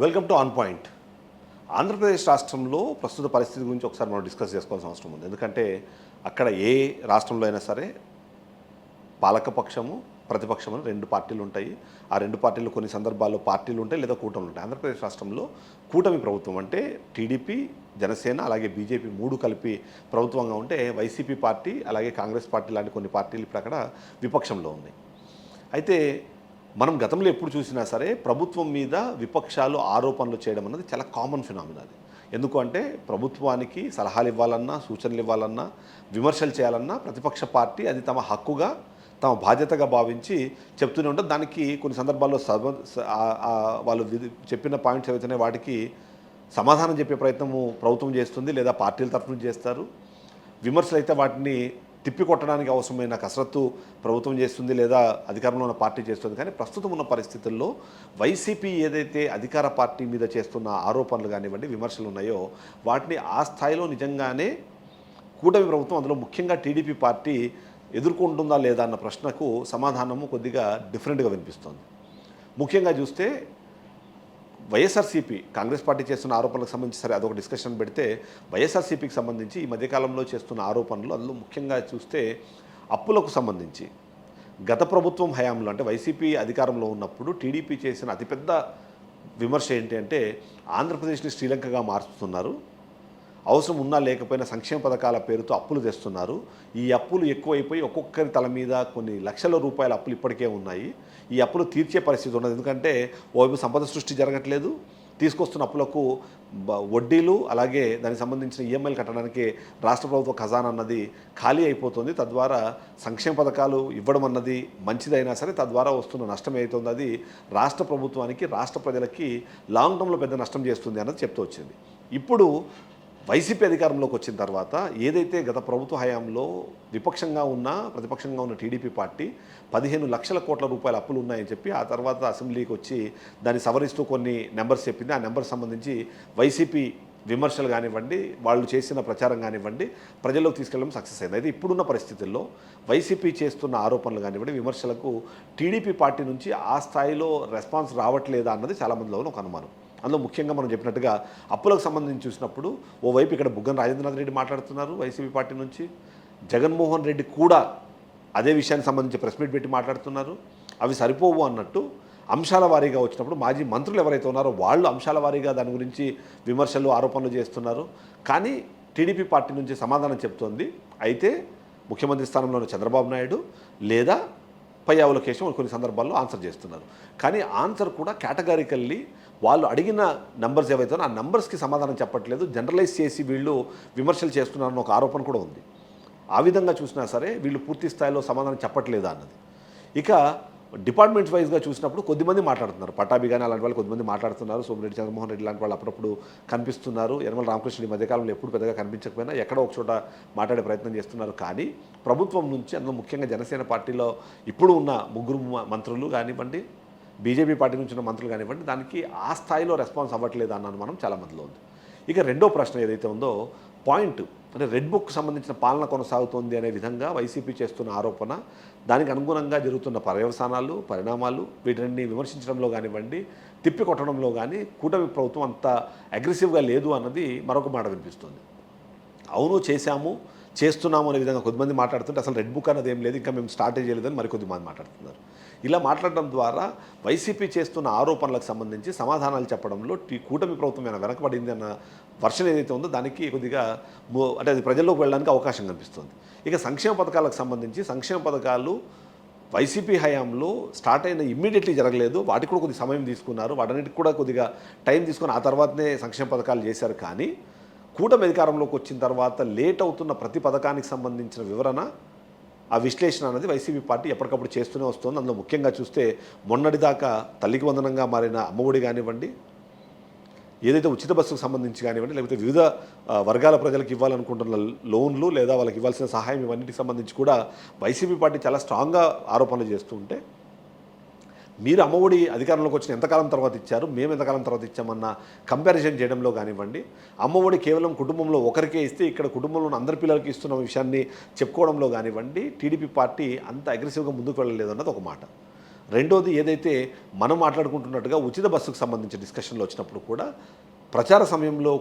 Welcome to on point. Andhra Pradesh రాష్ట్రంలో ప్రస్తుత పరిస్థితి గురించి ఒకసారి మనం డిస్కస్ చేసుకోవాల్సిన అవసరం ఉంది. ఎందుకంటే అక్కడ ఏ రాష్ట్రంలో అయినా సరే పాలకపక్షము ప్రతిపక్షము అని రెండు పార్టీలు ఉంటాయి. ఆ రెండు పార్టీలు కొన్ని సందర్భాల్లో పార్టీలు ఉంటాయి లేదా కూటములు ఉంటాయి. ఆంధ్రప్రదేశ్ రాష్ట్రంలో కూటమి ప్రభుత్వం అంటే టీడీపీ జనసేన అలాగే బీజేపీ మూడు కలిపి ప్రభుత్వంగా ఉంటే వైసీపీ పార్టీ అలాగే కాంగ్రెస్ పార్టీ లాంటి కొన్ని పార్టీలు ఇప్పుడు అక్కడ విపక్షంలో ఉన్నాయి. అయితే మనం గతంలో ఎప్పుడు చూసినా సరే ప్రభుత్వం మీద విపక్షాలు ఆరోపణలు చేయడం అన్నది చాలా కామన్ ఫినామినా అది. ఎందుకు అంటే ప్రభుత్వానికి సలహాలు ఇవ్వాలన్నా సూచనలు ఇవ్వాలన్నా విమర్శలు చేయాలన్నా ప్రతిపక్ష పార్టీ అది తమ హక్కుగా తమ బాధ్యతగా భావించి చెప్తూనే ఉంటుంది. దానికి కొన్ని సందర్భాల్లో సబ స- వాళ్ళు చెప్పిన పాయింట్స్ ఏవైతే వాటికి సమాధానం చెప్పే ప్రయత్నము ప్రభుత్వం చేస్తుంది లేదా పార్టీల తరఫున చేస్తారు. విమర్శలు అయితే వాటిని తిప్పికొట్టడానికి అవసరమైన కసరత్తు ప్రభుత్వం చేస్తుంది లేదా అధికారంలో ఉన్న పార్టీ చేస్తుంది. కానీ ప్రస్తుతం ఉన్న పరిస్థితుల్లో వైసీపీ ఏదైతే అధికార పార్టీ మీద చేస్తున్న ఆరోపణలు కానివ్వండి విమర్శలు ఉన్నాయో వాటిని ఆ స్థాయిలో నిజంగానే కూటమి ప్రభుత్వం అందులో ముఖ్యంగా టీడీపీ పార్టీ ఎదుర్కొంటుందా లేదా అన్న ప్రశ్నకు సమాధానము కొద్దిగా డిఫరెంట్గా వినిపిస్తోంది. ముఖ్యంగా చూస్తే వైఎస్ఆర్సీపీ కాంగ్రెస్ పార్టీ చేస్తున్న ఆరోపణలకు సంబంధించి సరే అదొక డిస్కషన్ పెడితే వైఎస్ఆర్సీపీకి సంబంధించి ఈ మధ్యకాలంలో చేస్తున్న ఆరోపణలు అందులో ముఖ్యంగా చూస్తే అప్పులకు సంబంధించి గత ప్రభుత్వం హయాంలో అంటే వైసీపీ అధికారంలో ఉన్నప్పుడు టీడీపీ చేసిన అతిపెద్ద విమర్శ ఏంటి అంటే ఆంధ్రప్రదేశ్ని శ్రీలంకగా మార్చుతున్నారు. అవసరం ఉన్నా లేకపోయినా సంక్షేమ పథకాల పేరుతో అప్పులు తెస్తున్నారు. ఈ అప్పులు ఎక్కువైపోయి ఒక్కొక్కరి తల మీద కొన్ని లక్షల రూపాయల అప్పులు ఇప్పటికే ఉన్నాయి. ఈ అప్పులు తీర్చే పరిస్థితి ఉన్నది. ఎందుకంటే ఓవైపు సంపద సృష్టి జరగట్లేదు. తీసుకొస్తున్న అప్పులకు వడ్డీలు అలాగే దానికి సంబంధించిన ఈఎంఐలు కట్టడానికి రాష్ట్ర ప్రభుత్వ ఖజానా అన్నది ఖాళీ అయిపోతుంది. తద్వారా సంక్షేమ పథకాలు ఇవ్వడం అన్నది మంచిదైనా సరే తద్వారా వస్తున్న నష్టం ఏదైతుందో అది రాష్ట్ర ప్రభుత్వానికి రాష్ట్ర ప్రజలకి లాంగ్ టర్మ్లో పెద్ద నష్టం చేస్తుంది అన్నది చెప్తూ వచ్చింది. ఇప్పుడు వైసీపీ అధికారంలోకి వచ్చిన తర్వాత ఏదైతే గత ప్రభుత్వ హయాంలో విపక్షంగా ఉన్న ప్రతిపక్షంగా ఉన్న టీడీపీ పార్టీ పదిహేను లక్షల కోట్ల రూపాయల అప్పులు ఉన్నాయని చెప్పి ఆ తర్వాత అసెంబ్లీకి వచ్చి దాన్ని సవరిస్తూ కొన్ని నెంబర్స్ చెప్పింది. ఆ నెంబర్ సంబంధించి వైసీపీ విమర్శలు కానివ్వండి వాళ్ళు చేసిన ప్రచారం కానివ్వండి ప్రజల్లోకి తీసుకెళ్ళడం సక్సెస్ అయింది. అయితే ఇప్పుడున్న పరిస్థితుల్లో వైసీపీ చేస్తున్న ఆరోపణలు కానివ్వండి విమర్శలకు టీడీపీ పార్టీ నుంచి ఆ స్థాయిలో రెస్పాన్స్ రావట్లేదా అన్నది చాలామందిలో ఒక అనుమానం. అందులో ముఖ్యంగా మనం చెప్పినట్టుగా అప్పులకు సంబంధించి చూసినప్పుడు ఓవైపు ఇక్కడ బుగ్గన రాజేంద్రనాథ్ రెడ్డి మాట్లాడుతున్నారు వైసీపీ పార్టీ నుంచి. జగన్మోహన్ రెడ్డి కూడా అదే విషయానికి సంబంధించి ప్రెస్ మీట్ పెట్టి మాట్లాడుతున్నారు. అవి సరిపోవు అన్నట్టు అంశాల వారీగా వచ్చినప్పుడు మాజీ మంత్రులు ఎవరైతే ఉన్నారో వాళ్ళు అంశాల వారీగా దాని గురించి విమర్శలు ఆరోపణలు చేస్తున్నారు. కానీ టీడీపీ పార్టీ నుంచి సమాధానం చెప్తోంది. అయితే ముఖ్యమంత్రి స్థానంలో చంద్రబాబు నాయుడు లేదా పై అవలోకేషన్ కొన్ని సందర్భాల్లో ఆన్సర్ చేస్తున్నారు. కానీ ఆన్సర్ కూడా కేటగారికల్లీ వాళ్ళు అడిగిన నెంబర్స్ ఏవైతే ఆ నెంబర్స్కి సమాధానం చెప్పట్లేదు. జనరలైజ్ చేసి వీళ్ళు విమర్శలు చేస్తున్నారన్న ఒక ఆరోపణ కూడా ఉంది. ఆ విధంగా చూసినా సరే వీళ్ళు పూర్తి స్థాయిలో సమాధానం చెప్పట్లేదా అన్నది. ఇక డిపార్ట్మెంట్స్ వైజ్గా చూసినప్పుడు కొద్దిమంది మాట్లాడుతున్నారు. పట్టాభి కానీ అలాంటి వాళ్ళు కొద్దిమంది మాట్లాడుతున్నారు. సోమిరెడ్డి చంద్రమోహన్ రెడ్డి లాంటి వాళ్ళు అప్పుడప్పుడు కనిపిస్తున్నారు. యనమల రామకృష్ణ ఈ మధ్యకాలంలో ఎప్పుడు పెద్దగా కనిపించకపోయినా ఎక్కడో ఒక చోట మాట్లాడే ప్రయత్నం చేస్తున్నారు. కానీ ప్రభుత్వం నుంచి అందులో ముఖ్యంగా జనసేన పార్టీలో ఇప్పుడు ఉన్న ముగ్గురు మంత్రులు కానివ్వండి బీజేపీ పార్టీ నుంచి ఉన్న మంత్రులు కానివ్వండి దానికి ఆ స్థాయిలో రెస్పాన్స్ అవ్వట్లేదు అన్న అనుమానం చాలా మందిలో ఉంది. ఇక రెండో ప్రశ్న ఏదైతే ఉందో పాయింట్ అంటే రెడ్ బుక్ సంబంధించిన పాలన కొనసాగుతోంది అనే విధంగా వైసీపీ చేస్తున్న ఆరోపణ దానికి అనుగుణంగా జరుగుతున్న పర్యవసానాలు పరిణామాలు వీటిని విమర్శించడంలో కానివ్వండి తిప్పి కొట్టడంలో కానీ కూటమి ప్రభుత్వం అంత అగ్రెసివ్గా లేదు అన్నది మరొక మాట వినిపిస్తుంది. అవును చేశాము. చేస్తున్నాము అనే విధంగా కొద్దిమంది మాట్లాడుతుంటే అసలు రెడ్ బుక్ అన్నది ఏం లేదు ఇంకా మేము స్టార్ట్ చేయలేదని మరికొద్ది మంది మాట్లాడుతున్నారు. ఇలా మాట్లాడడం ద్వారా వైసీపీ చేస్తున్న ఆరోపణలకు సంబంధించి సమాధానాలు చెప్పడంలో టీ కూటమి ప్రభుత్వం ఏమైనా వెనకబడింది అన్న వర్షన్ ఏదైతే ఉందో దానికి కొద్దిగా అంటే అది ప్రజల్లోకి వెళ్ళడానికి అవకాశం కనిపిస్తుంది. ఇక సంక్షేమ పథకాలకు సంబంధించి సంక్షేమ పథకాలు వైసీపీ హయాంలో స్టార్ట్ అయిన ఇమ్మీడియట్లీ జరగలేదు. వాటికి కూడా కొద్ది సమయం తీసుకున్నారు. వాటన్నిటికి కూడా కొద్దిగా టైం తీసుకొని ఆ తర్వాతనే సంక్షేమ పథకాలు చేశారు కానీ కూటమి అధికారంలోకి వచ్చిన తర్వాత లేట్ అవుతున్న ప్రతి పథకానికి సంబంధించిన వివరణ ఆ విశ్లేషణ అనేది వైసీపీ పార్టీ ఎప్పటికప్పుడు చేస్తూనే వస్తుంది. అందులో ముఖ్యంగా చూస్తే మొన్నటిదాకా తల్లికి వందనంగా మారిన అమ్మఒడి కానివ్వండి ఏదైతే ఉచిత బస్సుకు సంబంధించి కానివ్వండి లేకపోతే వివిధ వర్గాల ప్రజలకు ఇవ్వాలనుకుంటున్న లోన్లు లేదా వాళ్ళకి ఇవ్వాల్సిన సహాయం ఇవన్నిటికి సంబంధించి కూడా వైసీపీ పార్టీ చాలా స్ట్రాంగ్గా ఆరోపణలు చేస్తూ ఉంటే మీరు అమ్మఒడి అధికారంలోకి వచ్చిన ఎంతకాలం తర్వాత ఇచ్చారు? మేము ఎంతకాలం తర్వాత ఇచ్చామన్న కంపారిజన్ చేయడంలో కానివ్వండి. అమ్మఒడి కేవలం కుటుంబంలో ఒకరికే ఇస్తే ఇక్కడ కుటుంబంలో ఉన్న అందరి పిల్లలకి ఇస్తున్న విషయాన్ని చెప్పుకోవడంలో కానివ్వండి టీడీపీ పార్టీ అంత అగ్రెసివ్గా ముందుకు వెళ్ళలేదు అన్నది ఒక మాట. రెండోది ఏదైతే మనం మాట్లాడుకుంటున్నట్టుగా ఉచిత బస్సుకు సంబంధించి డిస్కషన్లో వచ్చినప్పుడు కూడా ప్రచార సమయంలో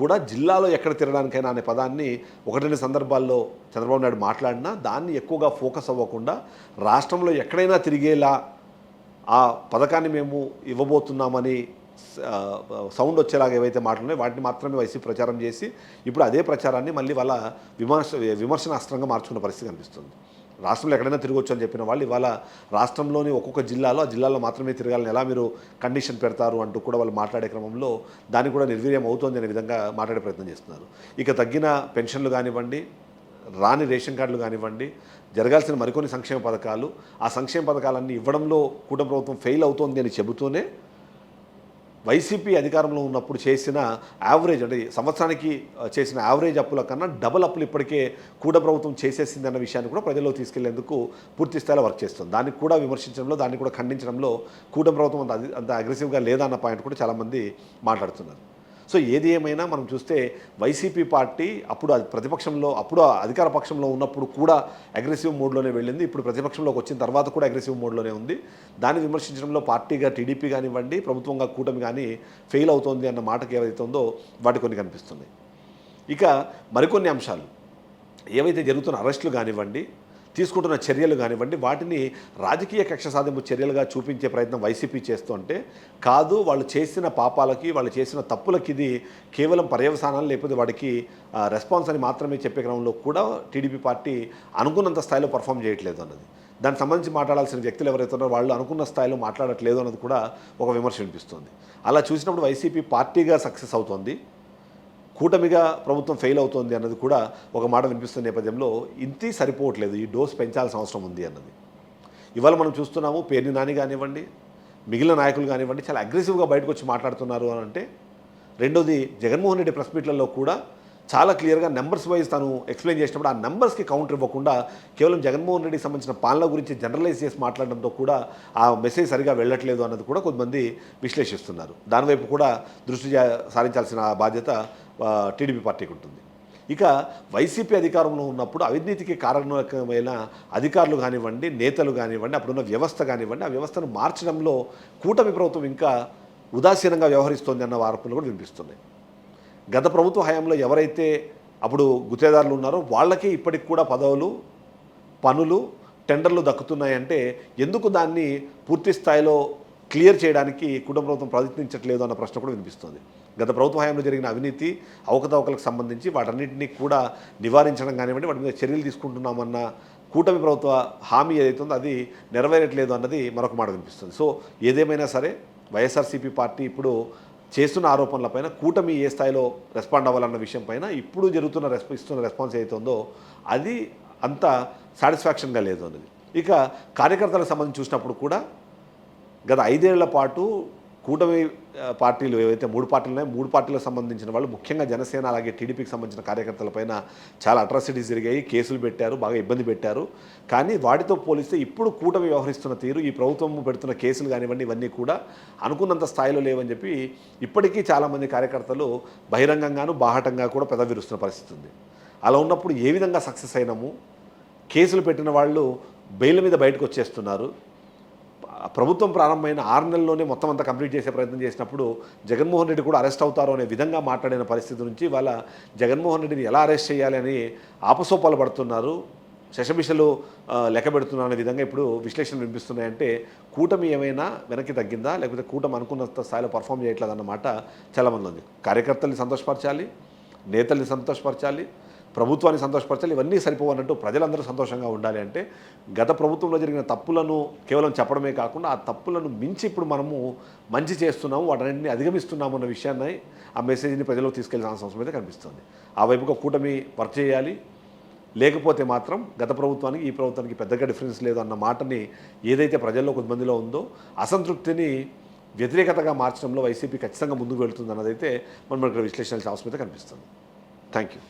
కూడా జిల్లాలో ఎక్కడ తిరగడానికైనా అనే పదాన్ని ఒకటి రెండు సందర్భాల్లో చంద్రబాబు నాయుడు మాట్లాడినా దాన్ని ఎక్కువగా ఫోకస్ అవ్వకుండా రాష్ట్రంలో ఎక్కడైనా తిరిగేలా ఆ పథకాన్ని మేము ఇవ్వబోతున్నామని సౌండ్ వచ్చేలాగా ఏవైతే మాటలు వాటిని మాత్రమే వైసీపీ ప్రచారం చేసి ఇప్పుడు అదే ప్రచారాన్ని మళ్ళీ వాళ్ళ విమర్శ విమర్శనాస్త్రంగా మార్చుకున్న పరిస్థితి కనిపిస్తుంది. రాష్ట్రంలో ఎక్కడైనా తిరగొచ్చు అని చెప్పిన వాళ్ళు ఇవాళ రాష్ట్రంలోని ఒక్కొక్క జిల్లాలో ఆ జిల్లాలో మాత్రమే తిరగాలని ఎలా మీరు కండిషన్ పెడతారు అంటూ కూడా వాళ్ళు మాట్లాడే క్రమంలో దాన్ని కూడా నిర్వీర్యం అవుతోంది అనే విధంగా మాట్లాడే ప్రయత్నం చేస్తున్నారు. ఇక తగ్గిన పెన్షన్లు కానివ్వండి రాని రేషన్ కార్డులు కానివ్వండి జరగాల్సిన మరికొన్ని సంక్షేమ పథకాలు ఆ సంక్షేమ పథకాలన్నీ ఇవ్వడంలో కూటమి ప్రభుత్వం ఫెయిల్ అవుతోంది అని చెబుతూనే వైసీపీ అధికారంలో ఉన్నప్పుడు చేసిన యావరేజ్ అంటే సంవత్సరానికి చేసిన యావరేజ్ అప్పుల కన్నా డబుల్ అప్పులు ఇప్పటికే కూడ ప్రభుత్వం చేసేసింది అన్న విషయాన్ని కూడా ప్రజల్లో తీసుకెళ్ళేందుకు పూర్తి స్థాయిలో వర్క్ చేస్తుంది. దాన్ని కూడా విమర్శించడంలో దాన్ని కూడా ఖండించడంలో కూడ ప్రభుత్వం అంత అంత అగ్రెసివ్గా లేదన్న పాయింట్ కూడా చాలామంది మాట్లాడుతున్నారు. సో ఏది ఏమైనా మనం చూస్తే వైసీపీ పార్టీ అప్పుడు అది ప్రతిపక్షంలో అప్పుడు అధికార పక్షంలో ఉన్నప్పుడు కూడా అగ్రెసివ్ మోడ్లోనే వెళ్ళింది. ఇప్పుడు ప్రతిపక్షంలోకి వచ్చిన తర్వాత కూడా అగ్రెసివ్ మోడ్లోనే ఉంది. దాన్ని విమర్శించడంలో పార్టీగా టీడీపీ కానివ్వండి ప్రభుత్వంగా కూటమి కానీ ఫెయిల్ అవుతోంది అన్న మాటకి ఏవైతే ఉందో వాటి కొన్ని కనిపిస్తుంది ఇక మరికొన్ని అంశాలు. ఏవైతే జరుగుతున్న అరెస్టులు కానివ్వండి తీసుకుంటున్న చర్యలు కానివ్వండి వాటిని రాజకీయ కక్ష సాధింపు చర్యలుగా చూపించే ప్రయత్నం వైసీపీ చేస్తుంటే కాదు వాళ్ళు చేసిన పాపాలకి వాళ్ళు చేసిన తప్పులకి ఇది కేవలం పర్యవసానాలు లేకపోతే వాడికి రెస్పాన్స్ అని మాత్రమే చెప్పే క్రమంలో కూడా టీడీపీ పార్టీ అనుకున్నంత స్థాయిలో పర్ఫామ్ చేయట్లేదు అన్నది. దానికి సంబంధించి మాట్లాడాల్సిన వ్యక్తులు ఎవరైతే ఉన్నారో వాళ్ళు అనుకున్న స్థాయిలో మాట్లాడట్లేదు అన్నది కూడా ఒక విమర్శ వినిపిస్తుంది. అలా చూసినప్పుడు వైసీపీ పార్టీగా సక్సెస్ అవుతోంది. కూటమిగా ప్రభుత్వం ఫెయిల్ అవుతోంది అన్నది కూడా ఒక మాట వినిపిస్తున్న నేపథ్యంలో ఇంతి సరిపోవట్లేదు. ఈ డోస్ పెంచాల్సిన అవసరం ఉంది అన్నది. ఇవాళ మనం చూస్తున్నాము పేర్ని నాని కానివ్వండి మిగిలిన నాయకులు కానివ్వండి చాలా అగ్రెసివ్గా బయటకు వచ్చి మాట్లాడుతున్నారు అని అంటే రెండోది జగన్మోహన్ రెడ్డి ప్రెస్ మీట్లలో కూడా చాలా క్లియర్గా నెంబర్స్ వైజ్ తను ఎక్స్ప్లెయిన్ చేసినప్పుడు ఆ నెంబర్స్కి కౌంటర్ ఇవ్వకుండా కేవలం జగన్మోహన్ రెడ్డికి సంబంధించిన పాలన గురించి జనరలైజ్ చేసి మాట్లాడడంతో కూడా ఆ మెసేజ్ సరిగా వెళ్ళట్లేదు అన్నది కూడా కొంతమంది విశ్లేషిస్తున్నారు. దానివైపు కూడా దృష్టి సాధించాల్సిన సారించాల్సిన బాధ్యత టీడీపీ పార్టీకి ఉంటుంది. ఇక వైసీపీ అధికారంలో ఉన్నప్పుడు అవినీతికి కారణమైన అధికారులు కానివ్వండి నేతలు కానివ్వండి అప్పుడున్న వ్యవస్థ కానివ్వండి ఆ వ్యవస్థను మార్చడంలో కూటమి ప్రభుత్వం ఇంకా ఉదాసీనంగా వ్యవహరిస్తోంది అన్న ఆరోపణలు కూడా వినిపిస్తున్నాయి. గత ప్రభుత్వ హయాంలో ఎవరైతే అప్పుడు గుత్తేదారులు ఉన్నారో వాళ్ళకి ఇప్పటికి కూడా పదవులు పనులు టెండర్లు దక్కుతున్నాయంటే ఎందుకు దాన్ని పూర్తి స్థాయిలో క్లియర్ చేయడానికి కుటుంబ ప్రభుత్వం ప్రయత్నించట్లేదు అన్న ప్రశ్న కూడా వినిపిస్తుంది. గత ప్రభుత్వ హయాంలో జరిగిన అవినీతి అవకతవకలకు సంబంధించి వాటన్నింటినీ కూడా నివారించడం కానివ్వండి వాటి మీద చర్యలు తీసుకుంటున్నామన్న కూటమి ప్రభుత్వ హామీ ఏదైతే అది నెరవేరట్లేదు అన్నది మరొక మాట వినిపిస్తుంది. సో ఏదేమైనా సరే వైఎస్ఆర్సీపీ పార్టీ ఇప్పుడు చేస్తున్న ఆరోపణలపైన కూటమి ఏ స్థాయిలో రెస్పాండ్ అవ్వాలన్న విషయం పైన ఇప్పుడు జరుగుతున్న రెస్ప ఇస్తున్న రెస్పాన్స్ ఏదైతుందో అది అంత సాటిస్ఫాక్షన్గా లేదు అన్నది ఇక కార్యకర్తలకు సంబంధించి చూసినప్పుడు కూడా గత ఐదేళ్ళ పాటు కూటమి పార్టీలు ఏవైతే మూడు పార్టీలు ఉన్నాయో మూడు పార్టీలకు సంబంధించిన వాళ్ళు ముఖ్యంగా జనసేన అలాగే టీడీపీకి సంబంధించిన కార్యకర్తలపైన చాలా అట్రాసిటీస్ జరిగాయి కేసులు పెట్టారు బాగా ఇబ్బంది పెట్టారు. కానీ వాటితో పోలిస్తే ఇప్పుడు కూటమి వ్యవహరిస్తున్న తీరు ఈ ప్రభుత్వం పెడుతున్న కేసులు కానివ్వండి ఇవన్నీ కూడా అనుకున్నంత స్థాయిలో లేవని చెప్పి ఇప్పటికీ చాలామంది కార్యకర్తలు బహిరంగంగాను బాహటంగా కూడా పెదవిరుస్తున్న పరిస్థితి ఉంది. అలా ఉన్నప్పుడు ఏ విధంగా సక్సెస్ అయినాము? కేసులు పెట్టిన వాళ్ళు బెయిల్ మీద బయటకు వచ్చేస్తున్నారు. ప్రభుత్వం ప్రారంభమైన ఆరు నెలల్లోనే మొత్తం అంతా కంప్లీట్ చేసే ప్రయత్నం చేసినప్పుడు జగన్మోహన్ రెడ్డి కూడా అరెస్ట్ అవుతారు అనే విధంగా మాట్లాడిన పరిస్థితి నుంచి వాళ్ళ జగన్మోహన్ రెడ్డిని ఎలా అరెస్ట్ చేయాలి అని ఆపసోపాలు పడుతున్నారు. శశబిషలు లెక్క పెడుతున్నారు అనే విధంగా ఇప్పుడు విశ్లేషణలు వినిపిస్తున్నాయంటే కూటమి ఏమైనా వెనక్కి తగ్గిందా? లేకపోతే కూటమి అనుకున్నంత స్థాయిలో పర్ఫామ్ చేయట్లేదు అన్నమాట చాలామంది ఉంది. కార్యకర్తల్ని సంతోషపరచాలి నేతల్ని సంతోషపరచాలి ప్రభుత్వాన్ని సంతోషపరచాలి ఇవన్నీ సరిపోవన్నట్టు ప్రజలందరూ సంతోషంగా ఉండాలి అంటే గత ప్రభుత్వంలో జరిగిన తప్పులను కేవలం చెప్పడమే కాకుండా ఆ తప్పులను మించి ఇప్పుడు మనము మంచి చేస్తున్నాము వాటన్నింటినీ అధిగమిస్తున్నాము అన్న విషయాన్ని ఆ మెసేజ్ని ప్రజలకు తీసుకెళ్ళాల్సిన అవసరం అయితే కనిపిస్తుంది. ఆ వైపుగా కూటమి వర్క్ చేయాలి. లేకపోతే మాత్రం గత ప్రభుత్వానికి ఈ ప్రభుత్వానికి పెద్దగా డిఫరెన్స్ లేదు అన్న మాటని ఏదైతే ప్రజల్లో కొంతమందిలో ఉందో అసంతృప్తిని వ్యతిరేకతగా మార్చడంలో వైసీపీ ఖచ్చితంగా ముందుకు వెళుతుంది అన్నదైతే మనం ఇక్కడ విశ్లేషించాల్సిన అవసరం అయితే కనిపిస్తుంది. Thank you